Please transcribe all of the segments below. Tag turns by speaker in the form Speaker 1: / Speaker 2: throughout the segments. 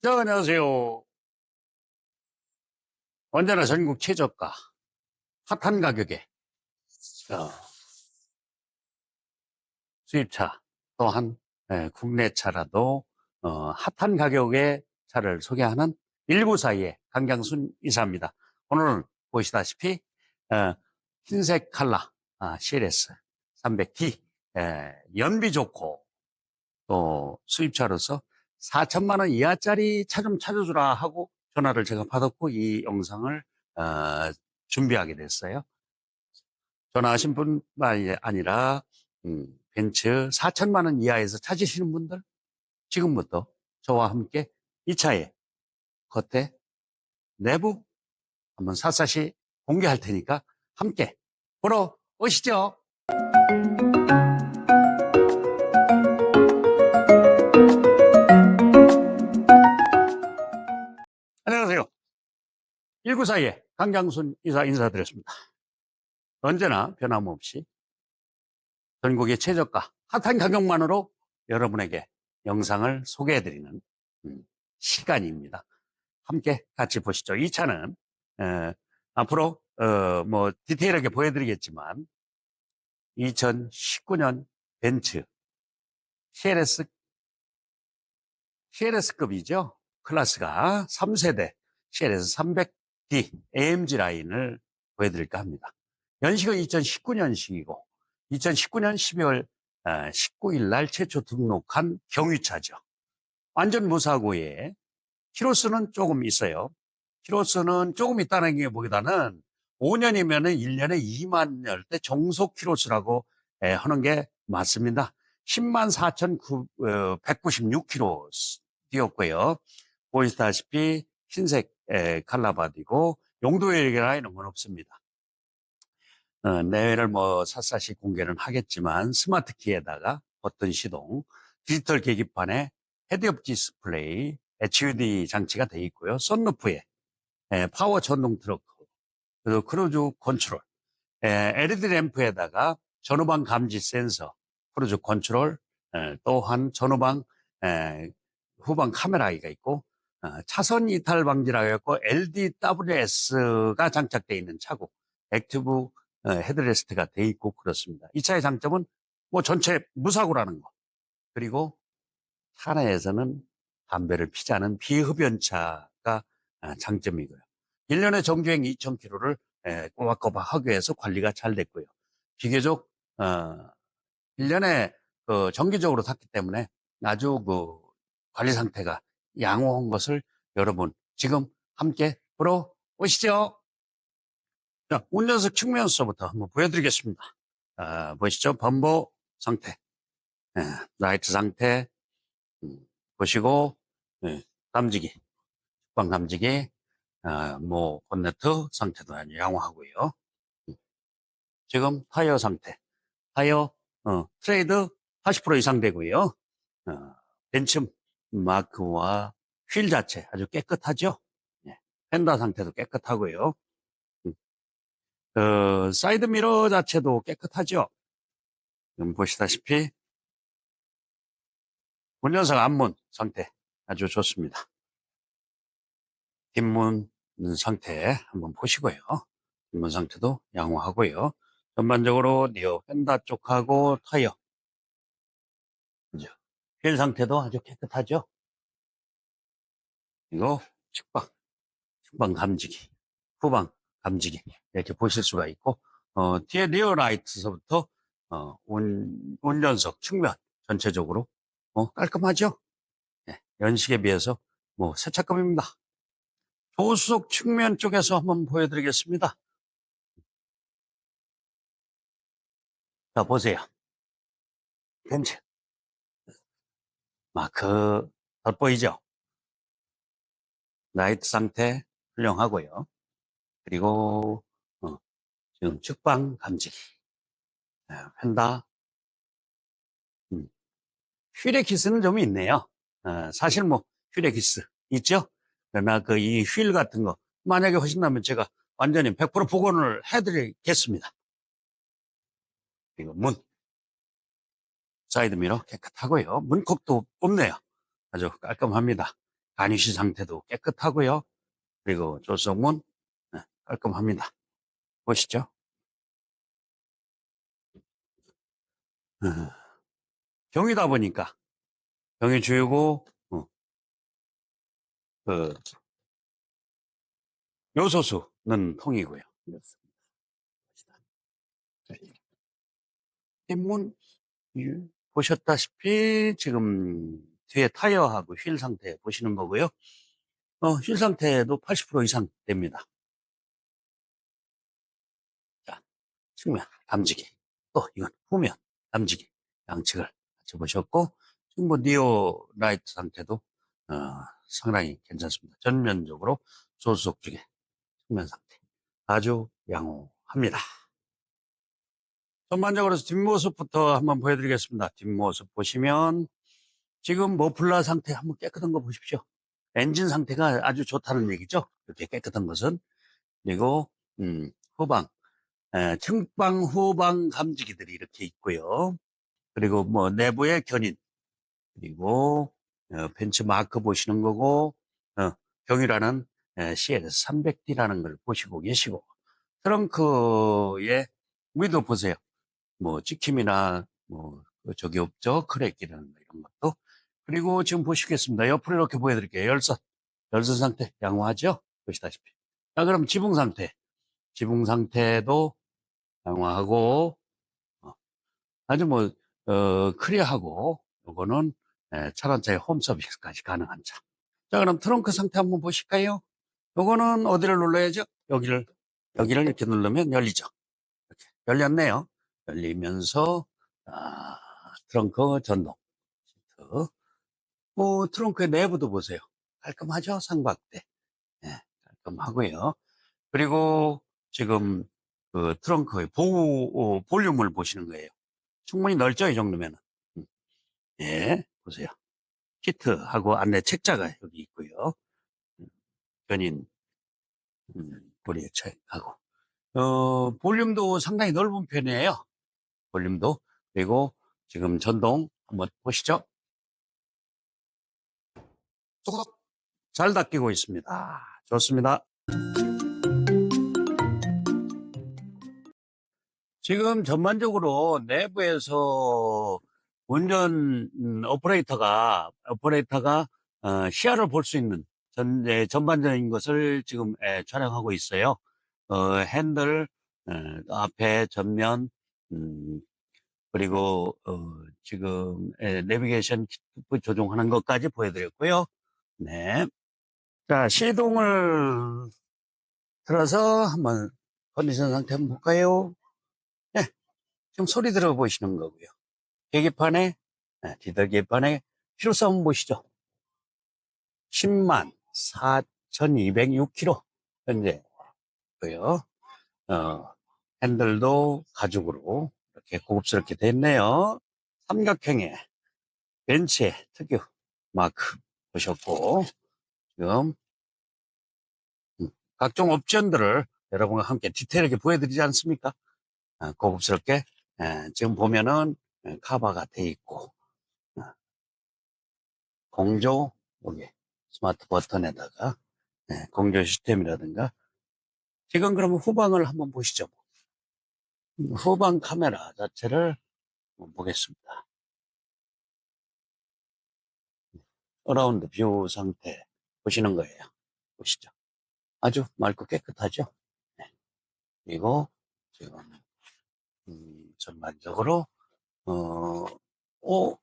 Speaker 1: 자, 안녕하세요. 언제나 전국 최저가, 핫한 가격에, 어, 수입차, 또한 예, 국내 차라도 어, 핫한 가격의 차를 소개하는 1942의 강경순 이사입니다. 오늘은 보시다시피 어, 흰색 칼라 아, CLS 300D 예, 연비 좋고 또 수입차로서 4천만 원 이하짜리 차 좀 찾아주라 하고 전화를 제가 받았고 이 영상을 어, 준비하게 됐어요. 전화하신 분만이 아니라 음, 벤츠 4천만 원 이하에서 찾으시는 분들 지금부터 저와 함께 이 차의 겉에 내부 한번 샅샅이 공개할 테니까 함께 보러 오시죠. 1942의 강장순 이사 인사드렸습니다. 언제나 변함없이 전국의 최저가 핫한 가격만으로 여러분에게 영상을 소개해드리는 음, 시간입니다. 함께 같이 보시죠. 이 차는 에, 앞으로 어, 뭐 디테일하게 보여드리겠지만 2019년 벤츠 CLS CLS급이죠. 클래스가 3세대 CLS 300D AMG 라인을 보여드릴까 합니다. 연식은 2019년식이고 2019년 12월 19일 날 최초 등록한 경유차죠. 완전 무사고에 키로수는 조금 있어요. 키로수는 조금 있다는 게 뭐보다는 5년이면 은 1년에 2만 열대 정속 키로수라고 에, 하는 게 맞습니다. 10만 4,196km 뛰었고요. 보시다시피 흰색 에, 칼라바디고 용도열기나 이런 건 없습니다. 어, 내외를 뭐 샅샅이 공개는 하겠지만 스마트 키에다가 버튼 시동, 디지털 계기판에 헤드업 디스플레이, HUD 장치가 되어 있고요. 썬루프에 에, 파워 전동 트럭, 그리고 크루즈 컨트롤, 에, LED 램프에다가 전후방 감지 센서, 크루즈 컨트롤, 에, 또한 전후방 에, 후방 카메라가 있고 어, 차선 이탈 방지라고 했고 LDWS가 장착되어 있는 차고 액티브 어, 헤드레스트가 돼 있고 그렇습니다. 이 차의 장점은 뭐 전체 무사고라는 거 그리고 차 내에서는 담배를 않은 비흡연차가 아, 장점이고요. 1년에 정주행 2,000km를 꼬박꼬박 하기 위해서 관리가 잘 됐고요. 비교적 어, 1년에 그 정기적으로 탔기 때문에 아주 그 관리 상태가 양호한 것을 여러분 지금 함께 보러 오시죠. 자, 운전석 측면서부터 한번 보여드리겠습니다. 아, 보시죠. 범보 상태, 예, 라이트 상태 음, 보시고 예, 감지기, 방 감지기, 아, 뭐 본네트 상태도 아주 양호하고요. 음, 지금 타이어 상태, 타이어 어, 트레이드 80% 이상 되고요. 어, 벤츠 마크와 휠 자체 아주 깨끗하죠. 예, 펜더 상태도 깨끗하고요. 음. 그 사이드 미러 자체도 깨끗하죠. 지금 보시다시피 운전석 앞문 상태 아주 좋습니다. 뒷문 상태 한번 보시고요. 뒷문 상태도 양호하고요. 전반적으로 니어 펜다 쪽하고 타이어 휠 상태도 아주 깨끗하죠. 이거 측방, 측방 감지기, 후방 감지기 이렇게 보실 수가 있고 어, 뒤에 리어 라이트서부터 어, 운, 운전석 측면 전체적으로 어, 깔끔하죠. 네, 연식에 비해서 뭐 세차급입니다. 조수석 측면 쪽에서 한번 보여드리겠습니다. 자 보세요. 벤츠 마크 덧보이죠? 라이트 상태 훌륭하고요. 그리고 어, 지금 측방 감지기, 네, 펜다, 음, 휠의 키스는 좀 있네요. 어, 사실 뭐 휠의 키스 있죠. 그러나 그 이 휠 같은 거 만약에 하신다면 제가 완전히 100% 복원을 해드리겠습니다. 그리고 문, 사이드 미러 깨끗하고요. 문콕도 없네요. 아주 깔끔합니다. 가니쉬 상태도 깨끗하고요. 그리고 조성문 네, 깔끔합니다. 보시죠. 어, 병이다 보니까 병이 주이고 어, 그 요소수는 통이고요. 뒷문 유- 보셨다시피 지금 뒤에 타이어하고 휠 상태 보시는 거고요. 어, 휠 상태도 80% 이상 됩니다. 자, 측면 담지기 또 이건 후면 담지기 양측을 같이 보셨고 지금 뭐 니오 라이트 상태도 어, 상당히 괜찮습니다. 전면적으로 조수석 중에 측면 상태 아주 양호합니다. 전반적으로 뒷모습부터 한번 보여드리겠습니다. 뒷모습 보시면 지금 머플러 상태 한번 깨끗한 거 보십시오. 엔진 상태가 아주 좋다는 얘기죠. 이렇게 깨끗한 것은 그리고 음, 후방 에, 측방 후방 감지기들이 이렇게 있고요. 그리고 뭐 내부의 견인 그리고 어, 벤츠 마크 보시는 거고 어, 경유라는 CLS 300D라는 걸 보시고 계시고 트렁크의 위도 보세요. 뭐 찍힘이나 뭐 저기 없죠 크랙이라는 거 이런 것도 그리고 지금 보시겠습니다. 옆으로 이렇게 보여드릴게요. 열선 열선 상태 양호하죠? 보시다시피 자 그럼 지붕 상태 지붕 상태도 양호하고 어, 아주 뭐 어, 클리어하고 요거는 에, 차란차의 홈 서비스까지 가능한 차. 자 그럼 트렁크 상태 한번 보실까요? 요거는 어디를 눌러야죠? 여기를 여기를 이렇게 누르면 열리죠. 이렇게 열렸네요. 열리면서 아, 트렁크 전동 시트. 뭐 트렁크의 내부도 보세요. 깔끔하죠? 상박대. 예, 깔끔하고요. 그리고 지금 그 트렁크의 보호 어, 볼륨을 보시는 거예요. 충분히 넓죠? 이 정도면은. 음. 예, 보세요. 키트하고 안내 책자가 여기 있고요. 음, 견인 음, 보리의 책하고 어, 볼륨도 상당히 넓은 편이에요. 볼륨도. 그리고 지금 전동 한번 보시죠. 잘 닦이고 있습니다. 좋습니다. 지금 전반적으로 내부에서 운전 음, 오퍼레이터가 오퍼레이터가 어, 시야를 볼 수 있는 전, 예, 전반적인 것을 지금 예, 촬영하고 있어요. 어, 핸들 어, 앞에 전면 음, 그리고 어, 지금 예, 내비게이션 조종하는 것까지 보여드렸고요. 네. 자 시동을 틀어서 한번 컨디션 상태 한번 볼까요? 네. 지금 소리 들어보시는 거고요. 계기판에 네, 디젤 계기판에 키로수 한번 보시죠. 10만 4,206km 현재 고요. 어, 핸들도 가죽으로 이렇게 고급스럽게 됐네요. 삼각형의 벤츠의 특유 마크 보셨고 지금 음, 각종 옵션들을 여러분과 함께 디테일하게 보여드리지 않습니까? 아, 고급스럽게 에, 지금 보면은 에, 카바가 돼 있고 어, 공조 여기 스마트 버튼에다가 에, 공조 시스템이라든가 지금 그러면 후방을 한번 보시죠. 음, 후방 카메라 자체를 보겠습니다. 어라운드 뷰 상태 보시는 거예요. 보시죠. 아주 맑고 깨끗하죠. 네. 그리고 지금 음, 전반적으로 어, 오,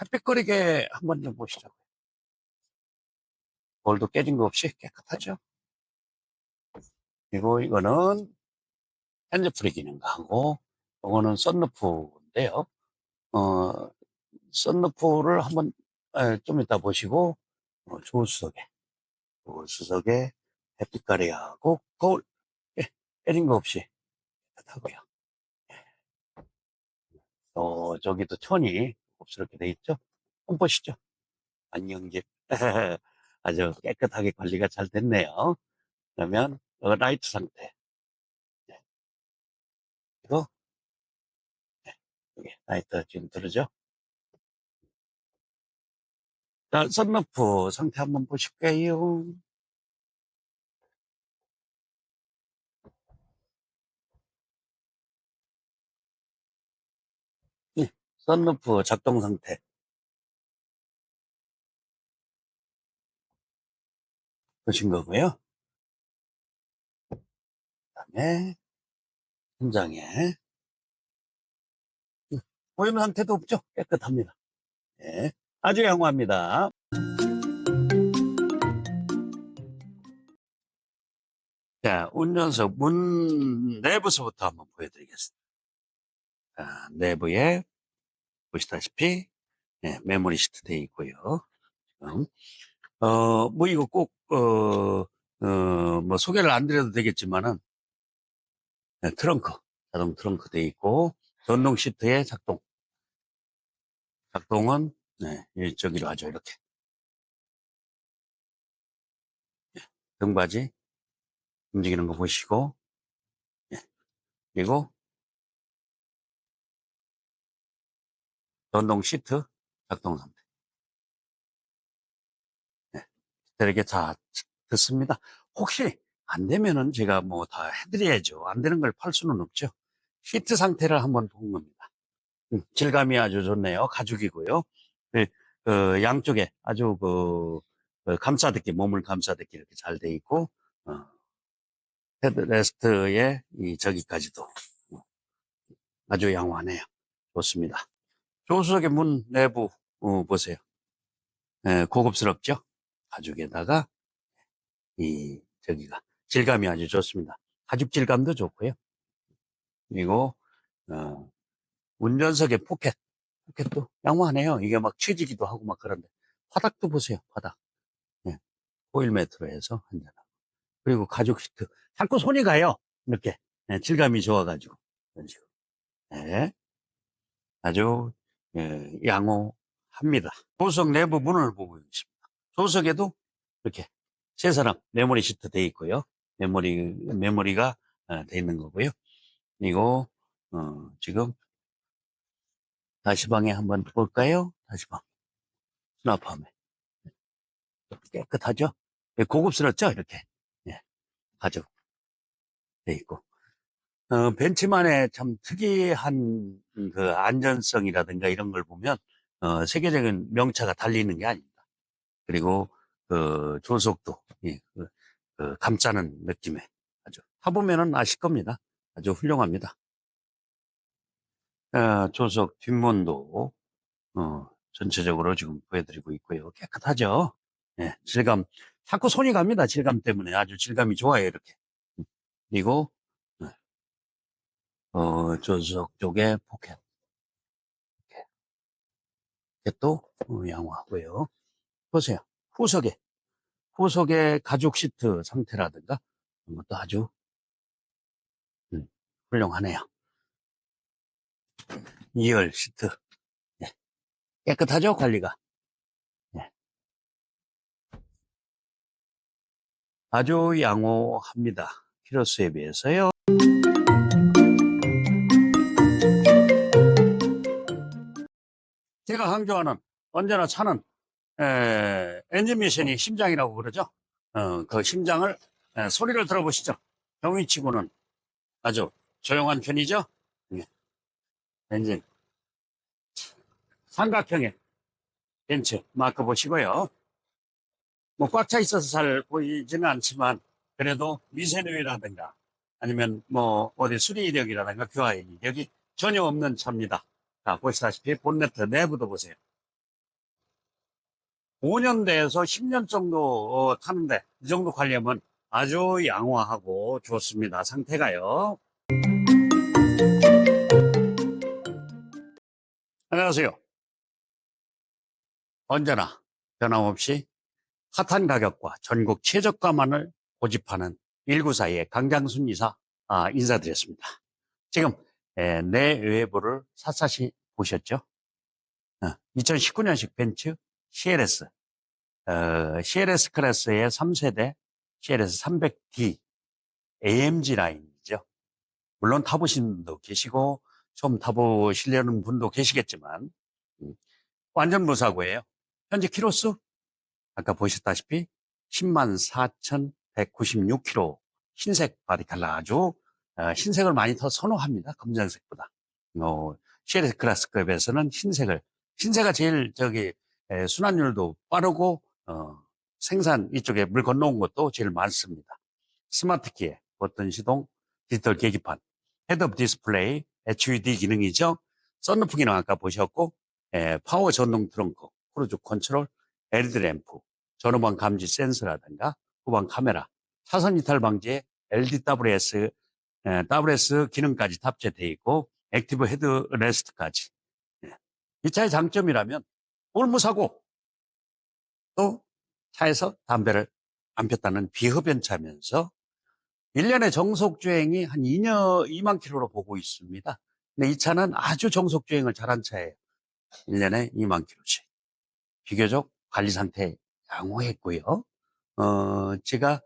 Speaker 1: 햇빛거리게 한번 좀 보시죠. 볼도 깨진 거 없이 깨끗하죠. 그리고 이거는 핸즈프리 기능하고 이거는 썬루프인데요. 어, 썬루프를 한번 에, 좀 이따 보시고 어, 조수석에 조수석에 햇빛 가리하고 거울 예, 깨진 거 없이 깨끗하고요. 어, 저기도 천이 곱스럽게 돼 있죠? 한번 보시죠. 안녕집. 아주 깨끗하게 관리가 잘 됐네요. 그러면, 어, 라이트 상태. 네. 그리고, 네. 여기 라이트 지금 들어죠? 자, 썬루프 상태 한번 보실게요. 네, 썬루프 작동 상태. 보신 거고요. 그 다음에 현장에 오염 상태도 없죠? 깨끗합니다. 네, 아주 양호합니다. 자, 운전석 문 내부서부터 한번 보여드리겠습니다. 자, 내부에 보시다시피 네, 메모리 시트 되어 있고요. 지금 어, 뭐 이거 꼭 어, 어, 뭐 소개를 안 드려도 되겠지만은 네, 트렁크, 자동 트렁크 되어 있고 전동 시트의 작동. 작동은 네, 이쪽으로 하죠. 이렇게. 예, 등받이 움직이는 거 보시고 예, 그리고 전동 시트 작동 상태. 네, 이렇게 다 듣습니다. 혹시 안 되면은 제가 뭐 다 해드려야죠. 안 되는 걸 팔 수는 없죠. 시트 상태를 한번 본 겁니다. 음, 질감이 아주 좋네요. 가죽이고요. 네, 그 양쪽에 아주 그, 그 감싸듣기, 몸을 감싸듣기 이렇게 잘 돼 있고, 어, 헤드레스트에 이 저기까지도 아주 양호하네요. 좋습니다. 조수석의 문 내부 어, 보세요. 예, 고급스럽죠? 가죽에다가 이 저기가 질감이 아주 좋습니다. 가죽 질감도 좋고요. 그리고 어, 운전석의 포켓, 포켓도 양호하네요. 이게 막 취지기도 하고 막 그런데 바닥도 보세요. 바닥. 예, 오일 매트로 해서 한잔하고 그리고 가죽 시트. 자꾸 손이 가요. 이렇게 예, 질감이 좋아가지고 이런 식으로. 예, 아주 예, 양호합니다. 조석 내부 문을 보고 있습니다. 조석에도 이렇게 세 사람 메모리 시트 돼 있고요. 메모리 메모리가 어, 돼 있는 거고요. 그리고 어, 지금 다시방에 한번 볼까요? 다시방 수납함에 깨끗하죠? 예, 고급스럽죠? 이렇게 예, 가죽 돼 있고 어, 벤츠만의 참 특이한 그 안전성이라든가 이런 걸 보면 어, 세계적인 명차가 달리는 게 아닙니다. 그리고 그 조속도 예, 그, 그 감싸는 느낌에 아주 타보면은 아실 겁니다. 아주 훌륭합니다. 어, 조속 뒷문도 어, 전체적으로 지금 보여드리고 있고요. 깨끗하죠? 예, 질감 자꾸 손이 갑니다. 질감 때문에 아주 질감이 좋아요. 이렇게 그리고 어, 조수석 쪽에 포켓. 이렇게. 어, 양호하고요. 보세요. 후석에, 후석의 가죽 시트 상태라든가, 이런 것도 아주, 음, 훌륭하네요. 2열 시트. 예. 깨끗하죠? 관리가. 예. 아주 양호합니다. 키로수에 비해서요. 제가 강조하는 언제나 차는 에, 엔진 미션이 심장이라고 그러죠. 어, 그 심장을 에, 소리를 들어보시죠. 경위치고는 아주 조용한 편이죠. 예. 엔진 삼각형의 벤츠 마크 보시고요. 뭐 꽉 차 있어서 잘 보이지는 않지만 그래도 미세누이라든가 아니면 뭐 어디 수리 이력이라든가 교환 이력이 전혀 없는 차입니다. 자, 보시다시피 본네트 내부도 보세요. 5년 대에서 10년 정도 어, 타는데 이 정도 관리하면 아주 양호하고 좋습니다. 상태가요. 안녕하세요. 언제나 변함없이 핫한 가격과 전국 최저가만을 고집하는 194의 강장순 이사 아, 인사드렸습니다. 지금 에, 내 외부를 샅샅이 보셨죠? 어, 2019년식 벤츠 CLS, 어, CLS 클래스의 3세대 CLS 300D AMG 라인이죠. 물론 타보신 분도 계시고 좀 타보시려는 분도 계시겠지만 음, 완전 무사고예요. 현재 키로수 아까 보셨다시피 10만 4,196km 흰색 바디칼라 아주 어, 흰색을 많이 더 선호합니다. 검정색보다. 어, CLS 클래스급에서는 흰색을 흰색가 제일 저기 에, 순환율도 빠르고 어, 생산 이쪽에 물 건너온 것도 제일 많습니다. 스마트키에 버튼 시동, 디지털 계기판, 헤드업 디스플레이, HUD 기능이죠. 썬루프 기능 아까 보셨고 에, 파워 전동 트렁크, 크루즈 컨트롤, LED 램프, 전후방 감지 센서라든가 후방 카메라, 차선 이탈 방지에 LDWS 에, WS 기능까지 탑재되어 있고 액티브 헤드 레스트까지. 예. 이 차의 장점이라면 올무사고 또 차에서 담배를 안 폈다는 비흡연차면서 1년에 정속 주행이 한 2년, 2만 킬로로 보고 있습니다. 근데 이 차는 아주 정속 주행을 잘한 차예요. 1년에 2만 킬로씩. 비교적 관리 상태 양호했고요. 어, 제가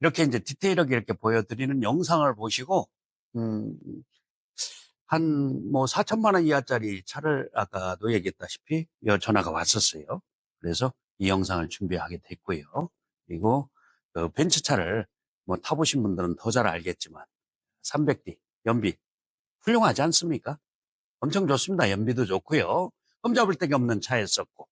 Speaker 1: 이렇게 이제 디테일하게 이렇게 보여드리는 영상을 보시고, 음, 한 뭐 4천만 원 이하짜리 차를 아까도 얘기했다시피 여 전화가 왔었어요. 그래서 이 영상을 준비하게 됐고요. 그리고 그 벤츠 차를 뭐 타보신 분들은 더 잘 알겠지만 300D 연비 훌륭하지 않습니까? 엄청 좋습니다. 연비도 좋고요. 흠잡을 데가 없는 차였었고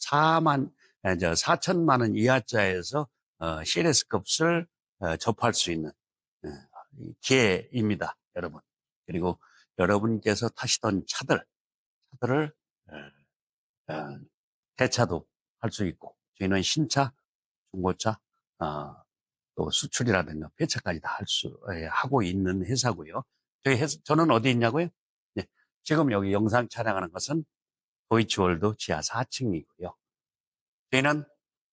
Speaker 1: 4만 에, 저 4천만 원 이하짜에서 어, CLS 값을 어, 접할 수 있는 어, 이 기회입니다, 여러분. 그리고 여러분께서 타시던 차들 차들을 어, 어, 대차도 할 수 있고 저희는 신차, 중고차, 어, 또 수출이라든가 폐차까지 다 할 수 하고 있는 회사고요. 저희 회사 저는 어디 있냐고요? 네, 지금 여기 영상 촬영하는 것은 도이치월드 지하 4층이고요. 저희는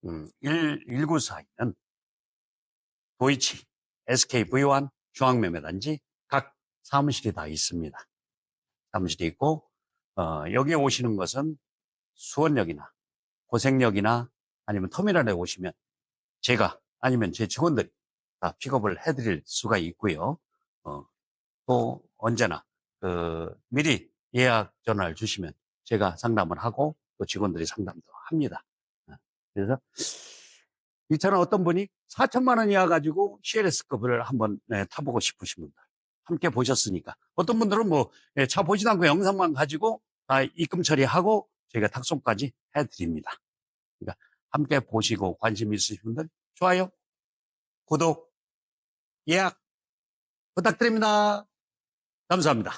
Speaker 1: 음, 1, 1942는 도이치, SK V1 중앙매매단지 각 사무실이 다 있습니다. 사무실이 있고 어, 여기에 오시는 것은 수원역이나 고생역이나 아니면 터미널에 오시면 제가 아니면 제 직원들이 다 픽업을 해드릴 수가 있고요. 어, 또 언제나 그 미리 예약 전화를 주시면 제가 상담을 하고 또 직원들이 상담도 합니다. 어, 그래서 이 차는 어떤 분이 4천만 원 이하 가지고 CLS급을 한번 네, 타보고 싶으신 분들 함께 보셨으니까 어떤 분들은 뭐 차 보지도 않고 영상만 가지고 다 입금 처리하고 저희가 탁송까지 해드립니다. 그러니까 함께 보시고 관심 있으신 분들 좋아요, 구독, 예약 부탁드립니다. 감사합니다.